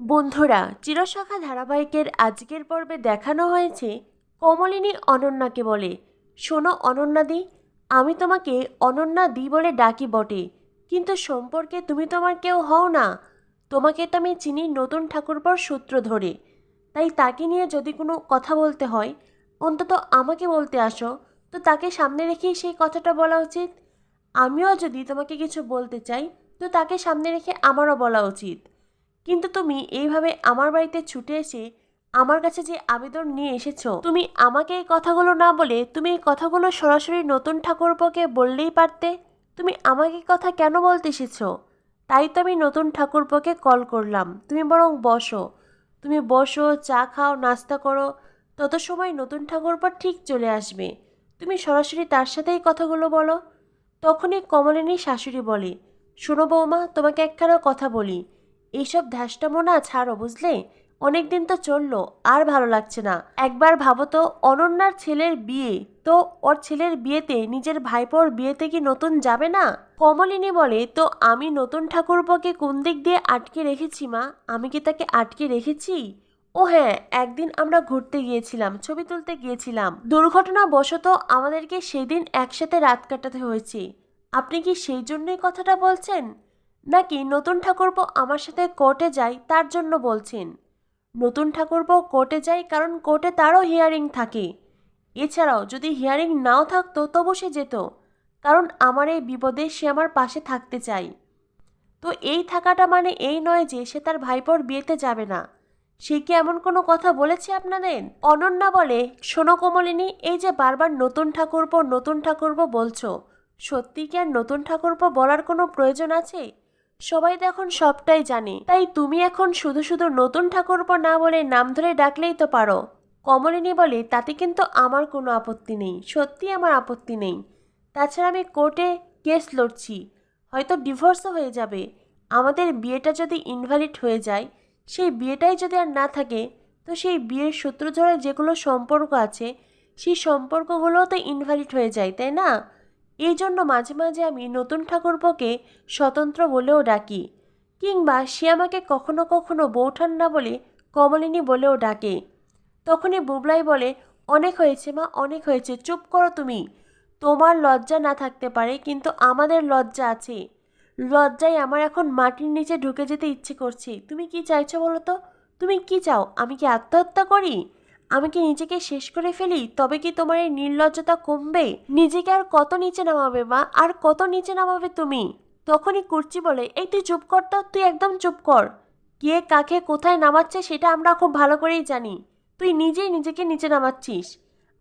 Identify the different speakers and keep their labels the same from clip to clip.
Speaker 1: বন্ধুরা, চিরশাখা ধারাবাহিকের আজকের পর্বে দেখানো হয়েছে কমলিনী অনন্যাকে বলে। শোনো অনন্যাদি আমি তোমাকে অনন্যা দি বলে ডাকি বটে, কিন্তু সম্পর্কে তুমি তোমার কেউ হও না। তোমাকে তো আমি চিনি নতুন ঠাকুরপর সূত্র ধরে। তাই তাকে নিয়ে যদি কোনো কথা বলতে হয়, অন্তত আমাকে বলতে আসো। তো তাকে সামনে রেখেই সেই কথাটা বলা উচিত। আমিও যদি তোমাকে কিছু বলতে চাই, তো তাকে সামনে রেখে আমারও বলা উচিত। কিন্তু তুমি এইভাবে আমার বাড়িতে ছুটে এসে আমার কাছে যে আবেদন নিয়ে এসেছ, তুমি আমাকে এই কথাগুলো না বলে তুমি এই কথাগুলো সরাসরি নতুন ঠাকুরপোকে বললেই পারতে? তুমি আমাকে কথা কেন বলতে এসেছ? তাই তো আমি নতুন ঠাকুরপোকে কল করলাম। তুমি বরং বসো। তুমি বসো, চা খাও, নাস্তা করো। তত সময় নতুন ঠাকুরপো ঠিক চলে আসবে। তুমি সরাসরি তার সাথেই কথাগুলো বলো। তখনই কমলিনী শাশুড়ি বলে, শোনো বৌমা, তোমাকে একখানা কথা বলি। এইসব ধ্যাসটামো না ছাড়ো বুঝলে? অনেক দিন তো চলল, আর ভালো লাগছে না। একবার ভাবো তো, অনন্যার ছেলের বিয়ে। তো ওর ছেলের বিয়েতে নিজের ভাইপোর বিয়েতে কি নতুন যাবে না? কমলিনী বলে, তো আমি নতুন ঠাকুরপোকে কোন দিক দিয়ে আটকে রেখেছি মা? আমি কি তাকে আটকে রেখেছি? ও হ্যাঁ একদিন আমরা ঘুরতে গিয়েছিলাম, ছবি তুলতে গিয়েছিলাম। দুর্ঘটনাবশত আমাদেরকে সেদিন একসাথে রাত কাটাতে হয়েছে। আপনি কি সেই জন্যই কথাটা বলছেন? নাকি নতুন ঠাকুরপো আমার সাথে কোর্টে যায় তার জন্য বলছেন। নতুন ঠাকুরপো কোর্টে যায় কারণ কোর্টে তারও হিয়ারিং থাকে। এছাড়াও যদি হিয়ারিং নাও থাকতো তবু সে যেত, কারণ আমার এই বিপদে সে আমার পাশে থাকতে চায়। তো এই থাকাটা মানে এই নয় যে সে তার ভাইপোর বিয়েতে যাবে না। সে কি এমন কোনো কথা বলেছে আপনাদের? অনন্যা বলে, শোনো কমলিনী, এই যে বারবার নতুন ঠাকুরপো নতুন ঠাকুরপো বলছো, সত্যি কি আর নতুন ঠাকুরপো বলার কোনো প্রয়োজন আছে? সবাই তো এখন সবটাই জানে। তাই তুমি এখন শুধু শুধু নতুন ঠাকুরপো না বলে নাম ধরে ডাকলেই তো পারো। কমলিনী বলে, তাতে কিন্তু আমার কোনো আপত্তি নেই। সত্যি আমার আপত্তি নেই। তাছাড়া আমি কোর্টে কেস লড়ছি। হয়তো ডিভোর্সও হয়ে যাবে। আমাদের বিয়েটা যদি ইনভ্যালিড হয়ে যায়, সেই বিয়েটাই যদি আর না থাকে, তো সেই বিয়ের সূত্র ধরে যেগুলো সম্পর্ক আছে, সেই সম্পর্কগুলোও তো ইনভ্যালিড হয়ে যায়, তাই না? এই জন্য মাঝে মাঝে আমি নতুন ঠাকুরপোকে স্বতন্ত্র বলেও ডাকি, কিংবা সে আমাকে কখনো কখনো বৌঠান না বলে কমলিনী বলেও ডাকে। তখনই বুবলাই বলে, অনেক হয়েছে মা, অনেক হয়েছে, চুপ করো তুমি। তোমার লজ্জা না থাকতে পারে, কিন্তু আমাদের লজ্জা আছে। লজ্জায় আমার এখন মাটির নিচে ঢুকে যেতে ইচ্ছে করছে। তুমি কি চাইছো বলো তো? তুমি কি চাও? আমি কি আত্মহত্যা করি? আমি কি নিজেকে শেষ করে ফেলি? তবে কি তোমার এই নির্লজ্জতা কমবে? নিজেকে আর কত নিচে নামাবে, মা? আর কত নিচে নামাবে তুমি? তখনই কুর্চি বলে, এই তুই চুপ কর তো, তুই একদম চুপ কর। কে কাকে কোথায় নামাচ্ছে সেটা আমরা খুব ভালো করেই জানি। তুই নিজেই নিজেকে নিচে নামাচ্ছিস।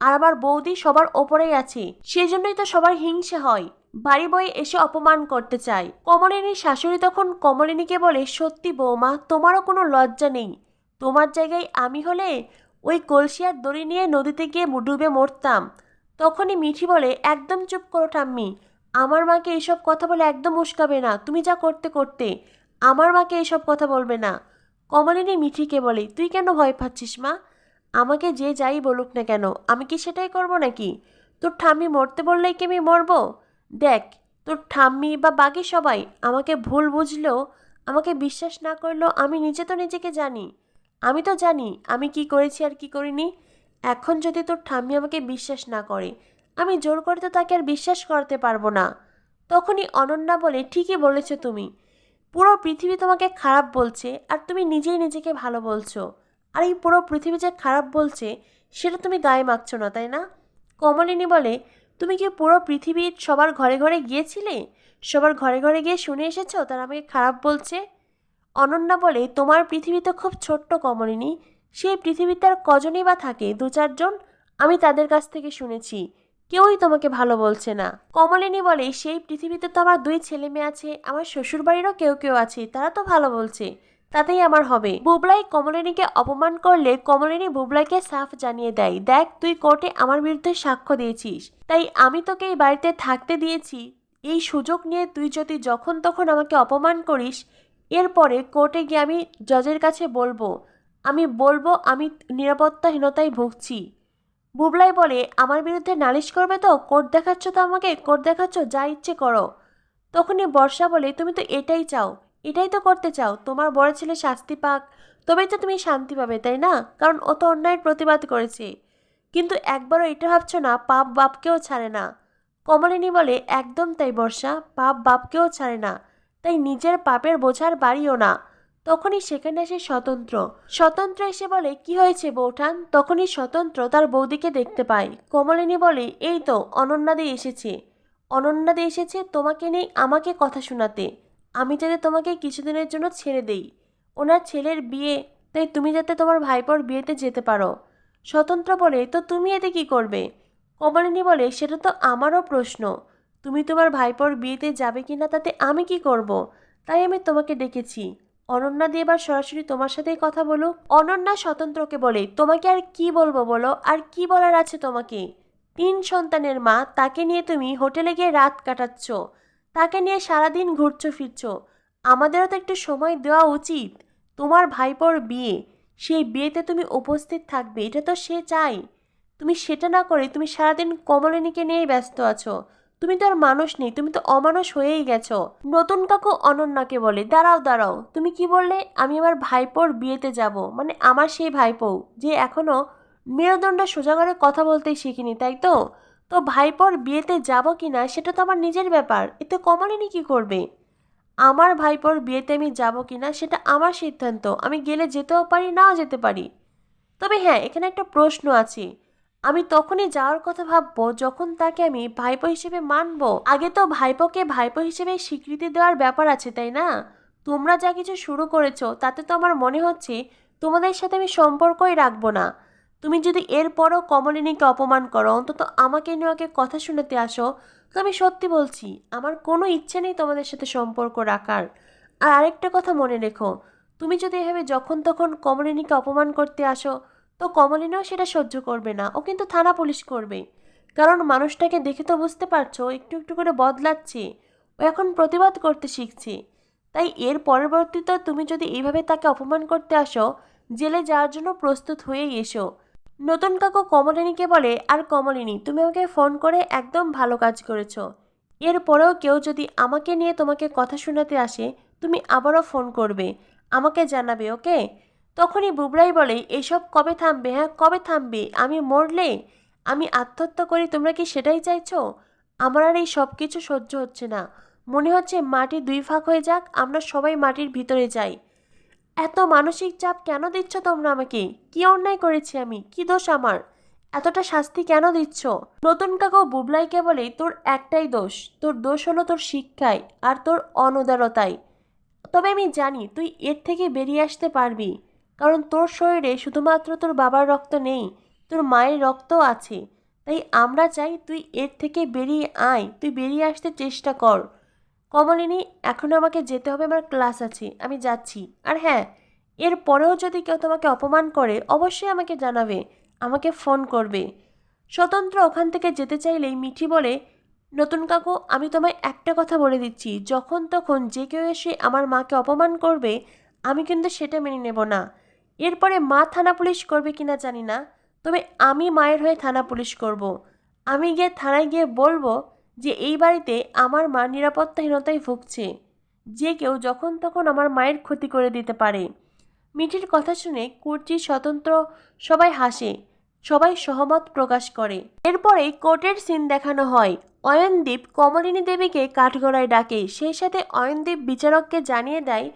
Speaker 1: আর আমার বৌদি সবার ওপরেই আছে। সেজন্যই তো সবার হিংসে হয়। বাড়ি বয়ে এসে অপমান করতে চায়। কমলিনীর শাশুড়ি তখন কমলিনীকে বলে, সত্যি বৌমা, তোমারও কোনো লজ্জা নেই। তোমার জায়গায় আমি হলে ওই কলসিয়ার দড়ি নিয়ে নদীতে গিয়ে ডুবে মরতাম। তখনই মিঠি বলে, একদম চুপ করো ঠাম্মি। আমার মাকে এইসব কথা বলে একদম উস্কাবে না। তুমি যা করতে করতে, আমার মাকে এইসব কথা বলবে না। কমলিনী মিঠিকে বলে, তুই কেন ভয় পাচ্ছিস মা? আমাকে যে যাই বলুক না কেন, আমি কি সেটাই করব নাকি? তোর ঠাম্মি মরতে বললেই কি আমি মরবো? দেখ, তোর ঠাম্মি বা বাকি সবাই আমাকে ভুল বুঝলেও, আমাকে বিশ্বাস না করলেও আমি নিজে তো নিজেকে জানি। আমি তো জানি, আমি কি করেছি আর কি করিনি। এখন যদি তোর ঠাম্মি আমাকে বিশ্বাস না করে, আমি জোর করে তো তাকে আর বিশ্বাস করতে পারব না। তখনই অনন্যা বলে, ঠিকই বলেছ তুমি। পুরো পৃথিবী তোমাকে খারাপ বলছে আর তুমি নিজেই নিজেকে ভালো বলছো। আর এই পুরো পৃথিবী যে খারাপ বলছে, সেটা তুমি গায়ে মাখছো না, তাই না? কমলিনী বলে, তুমি কি পুরো পৃথিবীর সবার ঘরে ঘরে গিয়েছিলে? সবার ঘরে ঘরে গিয়ে শুনে এসেছ তারা আমাকে খারাপ বলছে? অনন্যা বলে, তোমার পৃথিবী তো খুব ছোট্ট কমলিনী। সেই পৃথিবীতে আর কজনই বা থাকে? দু চারজন? আমি তাদের কাছ থেকে শুনেছি। কেউই তোমাকে ভালো বলছে না। কমলিনী বলে, সেই পৃথিবীতে তো আমার দুই ছেলে মেয়ে আছে। আমার শ্বশুরবাড়িরও কেউ কেউ আছে। তারা তো ভালো বলছে। তাতেই আমার হবে। বুবলাই কমলিনীকে অপমান করলে কমলিনী বুবলাইকে সাফ জানিয়ে দেয়, দেখ, তুই কোর্টে আমার বিরুদ্ধে সাক্ষ্য দিয়েছিস। তাই আমি তোকে এই বাড়িতে থাকতে দিয়েছি। এই সুযোগ নিয়ে তুই যদি যখন তখন আমাকে অপমান করিস এরপরে কোর্টে গিয়ে আমি জজের কাছে বলব, আমি বলব আমি নিরাপত্তাহীনতায় ভুগছি। বুবলাই বলে, আমার বিরুদ্ধে নালিশ করবে তো? কোর্ট দেখাচ্ছ তো আমাকে? কোর্ট দেখাচ্ছ? যা ইচ্ছে করো। তখনই বর্ষা বলে, তুমি তো এটাই চাও, এটাই তো করতে চাও। তোমার বড় ছেলে শাস্তি পাক, তবেই তো তুমি শান্তি পাবে, তাই না? কারণ ও তো অন্যায়ের প্রতিবাদ করেছে। কিন্তু একবারও এটা ভাবছ না, পাপ বাপকেও ছাড়ে না। কমলিনী বলে, একদম তাই বর্ষা, পাপ বাপকেও ছাড়ে না। তাই নিজের পাপের বোঝার বাড়িও না। তখনই সেখানে আসে স্বতন্ত্র। স্বতন্ত্র এসে বলে, কি হয়েছে বৌঠান? তখনই স্বতন্ত্র তার বৌদিকে দেখতে পায়। কমলিনী বলে, এই তো, অনন্যাদি এসেছে। অনন্যাদি এসেছে তোমাকে নেই আমাকে কথা শোনাতে। আমি যাতে তোমাকে কিছুদিনের জন্য ছেড়ে দেই। ওনার ছেলের বিয়ে, তাই তুমি যাতে তোমার ভাইপোর বিয়েতে যেতে পারো। স্বতন্ত্র বলে, তো তুমি এতে কি করবে? কমলিনী বলে, সেটা তো আমারও প্রশ্ন। তুমি তোমার ভাইপোর বিয়েতে যাবে কি না তাতে আমি কি করব? তাই আমি তোমাকে ডেকেছি। অনন্যা দিয়ে এবার সরাসরি তোমার সাথেই কথা বলুক। অনন্যা স্বতন্ত্রকে বলে, তোমাকে আর কি বলব বলো? আর কি বলার আছে তোমাকে? তিন সন্তানের মা, তাকে নিয়ে তুমি হোটেলে গিয়ে রাত কাটাচ্ছ। তাকে নিয়ে সারাদিন ঘুরছো, ফিরছো। আমাদেরও তো একটু সময় দেওয়া উচিত। তোমার ভাইপোর বিয়ে, সেই বিয়েতে তুমি উপস্থিত থাকবে, এটা তো সে চাই তুমি সেটা না করে তুমি সারাদিন কমলিনীকে নিয়েই ব্যস্ত আছো। তুমি তো আর মানুষ নেই, তুমি তো অমানুষ হয়েই গেছো। নতুন কাকু অনন্যাকে বলে, দাঁড়াও দাঁড়াও, তুমি কি বললে? আমি আমার ভাইপোর বিয়েতে যাব। মানে আমার সেই ভাইপো, যে এখনও মেরুদণ্ড সোজা করে কথা বলতেই শিখিনি, তাই তো? তো ভাইপোর বিয়েতে যাব কি না সেটা তো আমার নিজের ব্যাপার, এতে কমলিনী কি করবে? আমার ভাইপোর বিয়েতে আমি যাব কি না সেটা আমার সিদ্ধান্ত, আমি গেলে যেতেও পারি, নাও যেতে পারি। তবে হ্যাঁ এখানে একটা প্রশ্ন আছে। আমি তখনই যাওয়ার কথা ভাববো যখন তাকে আমি ভাইপো হিসেবে মানবো। আগে তো ভাইপোকে ভাইপো হিসেবে স্বীকৃতি দেওয়ার ব্যাপার আছে, তাই না? তোমরা যা কিছু শুরু করেছ, তাতে তো আমার মনে হচ্ছে তোমাদের সাথে আমি সম্পর্কই রাখব না। তুমি যদি এরপরও কমলিনীকে অপমান করো, অন্তত আমাকে নিয়ে ওকে কথা শোনাতে আসো। তো আমি সত্যি বলছি, আমার কোনো ইচ্ছে নেই তোমাদের সাথে সম্পর্ক রাখার। আর আরেকটা কথা মনে রেখো, তুমি যদি এভাবে যখন তখন কমলিনীকে অপমান করতে আসো তো কমলিনীও সেটা সহ্য করবে না। ও কিন্তু থানা পুলিশ করবে কারণ মানুষটাকে দেখে তো বুঝতে পারছ, একটু একটু করে বদলাচ্ছে। ও এখন প্রতিবাদ করতে শিখছে। তাই এর পরবর্তীতে তুমি যদি এইভাবে তাকে অপমান করতে আসো, জেলে যাওয়ার জন্য প্রস্তুত হয়েই এসো। নতুন কাকু কমলিনীকে বলে, আর কমলিনী, তুমি আমাকে ফোন করে একদম ভালো কাজ করেছ। এরপরেও কেউ যদি আমাকে নিয়ে তোমাকে কথা শোনাতে আসে, তুমি আবারও ফোন করবে। আমাকে জানাবে, ওকে? তখনই বুবরাই বলে, এসব কবে থামবে হ্যাঁ? কবে থামবে? আমি মরলে? আমি আত্মহত্যা করি, তোমরা কি সেটাই চাইছো? আমার আর এই সব কিছু সহ্য হচ্ছে না। মনে হচ্ছে মাটি দুই ফাঁক হয়ে যাক, আমরা সবাই মাটির ভিতরে যাই। এত মানসিক চাপ কেন দিচ্ছ তোমরা আমাকে? কি অন্যায় করেছি আমি? কি দোষ আমার? এতটা শাস্তি কেন দিচ্ছ? নতুন কাকু বুবলাইকে বলে, তোর একটাই দোষ। তোর দোষ হলো তোর শিক্ষায় আর তোর অনুদারতায়। তবে আমি জানি তুই এর থেকে বেরিয়ে আসতে পারবি। কারণ তোর শরীরে শুধুমাত্র তোর বাবার রক্ত নেই, তোর মায়ের রক্তও আছে। তাই আমরা চাই তুই এর থেকে বেরিয়ে আয়, তুই বেরিয়ে আসতে চেষ্টা কর। কমলিনী এখনও আমাকে যেতে হবে, আমার ক্লাস আছে, আমি যাচ্ছি। আর হ্যাঁ এর পরেও যদি কেউ তোমাকে অপমান করে, অবশ্যই আমাকে জানাবে, আমাকে ফোন করবে। স্বতন্ত্র ওখান থেকে যেতে চাইলেই মিঠি বলে, নতুন কাকু, আমি তোমায় একটা কথা বলে দিচ্ছি। যখন তখন যে কেউ এসে আমার মাকে অপমান করবে, আমি কিন্তু সেটা মেনে নেব না। এরপরে মা থানা পুলিশ করবে কিনা জানি না, তবে আমি মায়ের হয়ে থানা পুলিশ করব। আমি গিয়ে থানায় গিয়ে বলব যে এই বাড়িতে আমার মা নিরাপত্তাহীনতায় ভুগছে। যে কেউ যখন তখন আমার মায়ের ক্ষতি করে দিতে পারে। মিঠির কথা শুনে কুর্চি স্বতন্ত্র সবাই হাসে, সবাই সহমত প্রকাশ করে। এরপরে কোর্টের সিন দেখানো হয়। অয়নদীপ কমলিনী দেবীকে কাঠগড়ায় ডাকে। সেই সাথে অয়নদীপ বিচারককে জানিয়ে দেয়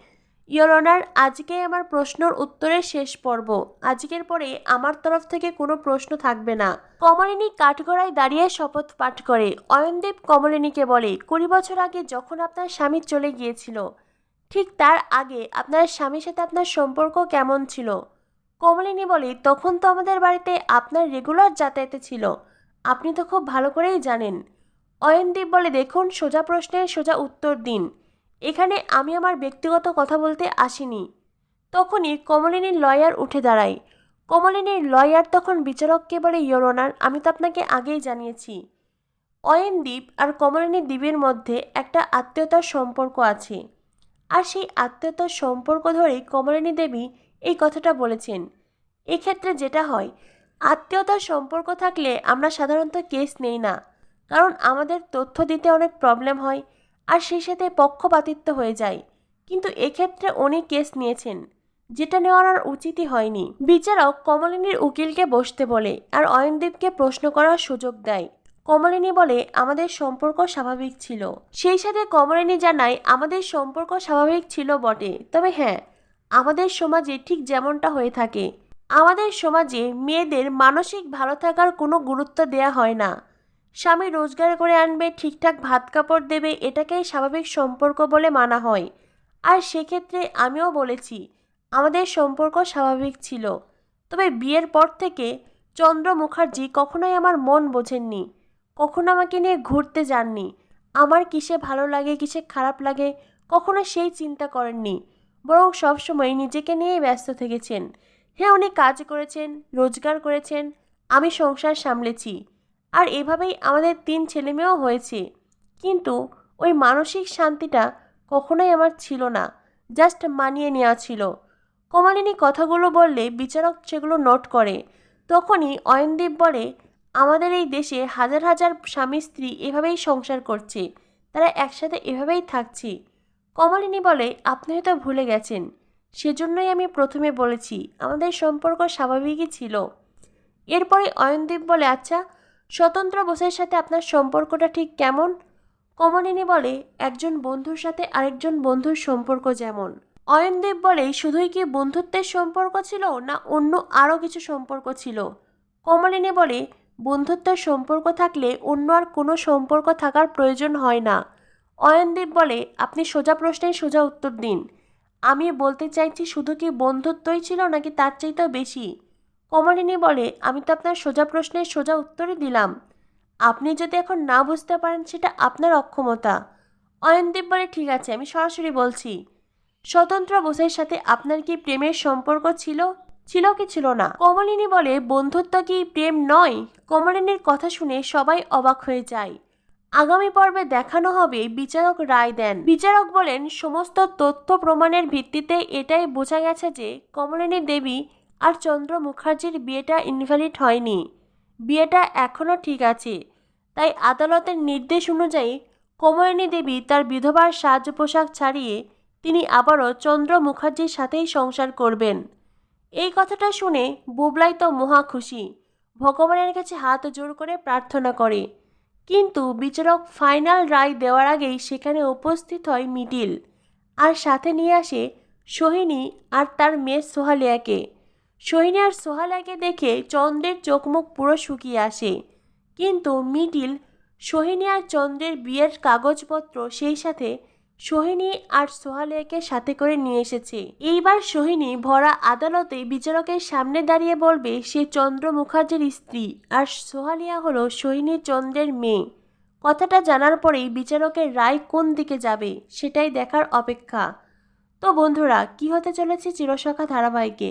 Speaker 1: ইয়োর অনার আজকে আমার প্রশ্নর উত্তরের শেষ পর্ব। আজকের পরে আমার তরফ থেকে কোনো প্রশ্ন থাকবে না। কমলিনী কাঠগড়ায় দাঁড়িয়ে শপথ পাঠ করে। অয়নদীপ কমলিনীকে বলে, কুড়ি বছর আগে যখন আপনার স্বামী চলে গিয়েছিল, ঠিক তার আগে আপনার স্বামীর সাথে আপনার সম্পর্ক কেমন ছিল? কমলিনী বলে, তখন তো আমাদের বাড়িতে আপনার রেগুলার যাতায়াতে ছিল। আপনি তো খুব ভালো করেই জানেন। অয়নদীপ বলে, দেখুন, সোজা প্রশ্নের সোজা উত্তর দিন। এখানে আমি আমার ব্যক্তিগত কথা বলতে আসিনি। তখনই কমলিনীর লয়ার উঠে দাঁড়ায়। কমলিনীর লয়ার তখন বিচারককে বলে ইয়োর অনার আমি তো আপনাকে আগেই জানিয়েছি। অয়নদ্বীপ আর কমলিনী দ্বীপের মধ্যে একটা আত্মীয়তার সম্পর্ক আছে। আর সেই আত্মীয়তার সম্পর্ক ধরেই কমলিনী দেবী এই কথাটা বলেছেন। এক্ষেত্রে যেটা হয়, আত্মীয়তার সম্পর্ক থাকলে আমরা সাধারণত কেস নেই না। কারণ আমাদের তথ্য দিতে অনেক প্রবলেম হয় আর সেই সাথে পক্ষপাতিত্ব হয়ে যায়। কিন্তু এক্ষেত্রে উনি কেস নিয়েছেন, যেটা নেওয়ার আর উচিতই হয়নি। বিচারক কমলিনীর উকিলকে বসতে বলে আর অয়নদীপকে প্রশ্ন করার সুযোগ দেয়। কমলিনী বলে, আমাদের সম্পর্ক স্বাভাবিক ছিল। সেই সাথে কমলিনী জানায়, আমাদের সম্পর্ক স্বাভাবিক ছিল বটে। তবে হ্যাঁ আমাদের সমাজে ঠিক যেমনটা হয়ে থাকে। আমাদের সমাজে মেয়েদের মানসিক ভালো থাকার কোনো গুরুত্ব দেয়া হয় না। স্বামী রোজগার করে আনবে, ঠিকঠাক ভাত কাপড় দেবে, এটাকেই স্বাভাবিক সম্পর্ক বলে মানা হয়। আর সেক্ষেত্রে আমিও বলেছি, আমাদের সম্পর্ক স্বাভাবিক ছিল। তবে বিয়ের পর থেকে চন্দ্র মুখার্জি কখনোই আমার মন বোঝেননি, কখনো আমাকে নিয়ে ঘুরতে যাননি, আমার কিসে ভালো লাগে, কিসে খারাপ লাগে, কখনো সেই চিন্তা করেননি। বরং সবসময় নিজেকে নিয়েই ব্যস্ত থেকেছেন। হ্যাঁ উনি কাজ করেছেন, রোজগার করেছেন, আমি সংসার সামলেছি। আর এভাবেই আমাদের তিন ছেলেমেয়েও হয়েছে। কিন্তু ওই মানসিক শান্তিটা কখনোই আমার ছিল না জাস্ট মানিয়ে নেওয়া ছিল। কমালিনী কথাগুলো বললে বিচারক সেগুলো নোট করে। তখনই অয়নদীপ বলে, আমাদের এই দেশে হাজার হাজার স্বামী স্ত্রী এভাবেই সংসার করছে, তারা একসাথে এভাবেই থাকছে। কমলিনী বলে, আপনি হয়তো ভুলে গেছেন, সেজন্যই আমি প্রথমে বলেছি, আমাদের সম্পর্ক স্বাভাবিকই ছিল। এরপরে অয়নদীপ বলে আচ্ছা স্বতন্ত্র বোসের সাথে আপনার সম্পর্কটা ঠিক কেমন? কমলিনী বলে, একজন বন্ধুর সাথে আরেকজন বন্ধুর সম্পর্ক যেমন। অয়নদীপ বলে, শুধুই কি বন্ধুত্বের সম্পর্ক ছিল না অন্য আরও কিছু সম্পর্ক ছিল? কমলিনী বলে, বন্ধুত্বের সম্পর্ক থাকলে অন্য আর কোনো সম্পর্ক থাকার প্রয়োজন হয় না। অয়নদীপ বলে, আপনি সোজা প্রশ্নের সোজা উত্তর দিন। আমি বলতে চাইছি শুধু কি বন্ধুত্বই ছিল নাকি তার চাইতেও বেশি? কমলিনী বলে, আমি তো আপনার সোজা প্রশ্নের সোজা উত্তরই দিলাম। আপনি যদি এখন না বুঝতে পারেন, সেটা আপনার অক্ষমতা। অয়নদীপ বলে, ঠিক আছে, আমি সরাসরি বলছি। স্বতন্ত্র বোসের সাথে আপনার কি প্রেমের সম্পর্ক ছিল? ছিল কি ছিল না? কমলিনী বলে, বন্ধুত্ব কি প্রেম নয়? কমলিনীর কথা শুনে সবাই অবাক হয়ে যায়। আগামী পর্বে দেখানো হবে বিচারক রায় দেন। বিচারক বলেন, সমস্ত তথ্য প্রমাণের ভিত্তিতে এটাই বোঝা গেছে যে কমলিনী দেবী আর চন্দ্র মুখার্জির বিয়েটা ইনভ্যালিড হয়নি। বিয়েটা এখনও ঠিক আছে। তাই আদালতের নির্দেশ অনুযায়ী কমলিনী দেবী তার বিধবার সাজ পোশাক ছাড়িয়ে তিনি আবারও চন্দ্র মুখার্জির সাথেই সংসার করবেন। এই কথাটা শুনে বুবলাই তো মহা খুশি। ভগবানের কাছে হাত জোর করে প্রার্থনা করে। কিন্তু বিচারক ফাইনাল রায় দেওয়ার আগেই সেখানে উপস্থিত হয় মিডিল। আর সাথে নিয়ে আসে সোহিনী আর তার মেয়ে সোহালিয়াকে। সোহিনী আর সোহালিয়াকে দেখে চন্দ্রের চোখমুখ পুরো শুকিয়ে আসে। কিন্তু মিডিল সোহিনী আর চন্দ্রের বিয়ের কাগজপত্র সেই সাথে সোহিনী আর সোহালিয়াকে সাথে করে নিয়ে এসেছে। এইবার সোহিনী ভরা আদালতে বিচারকের সামনে দাঁড়িয়ে বলবে, সে চন্দ্র মুখার্জির স্ত্রী। আর সোহালিয়া হলো সোহিনী চন্দ্রের মেয়ে। কথাটা জানার পরেই বিচারকের রায় কোন দিকে যাবে, সেটাই দেখার অপেক্ষা। তো বন্ধুরা, কি হতে চলেছে চিরসখা ধারাবাহিকে?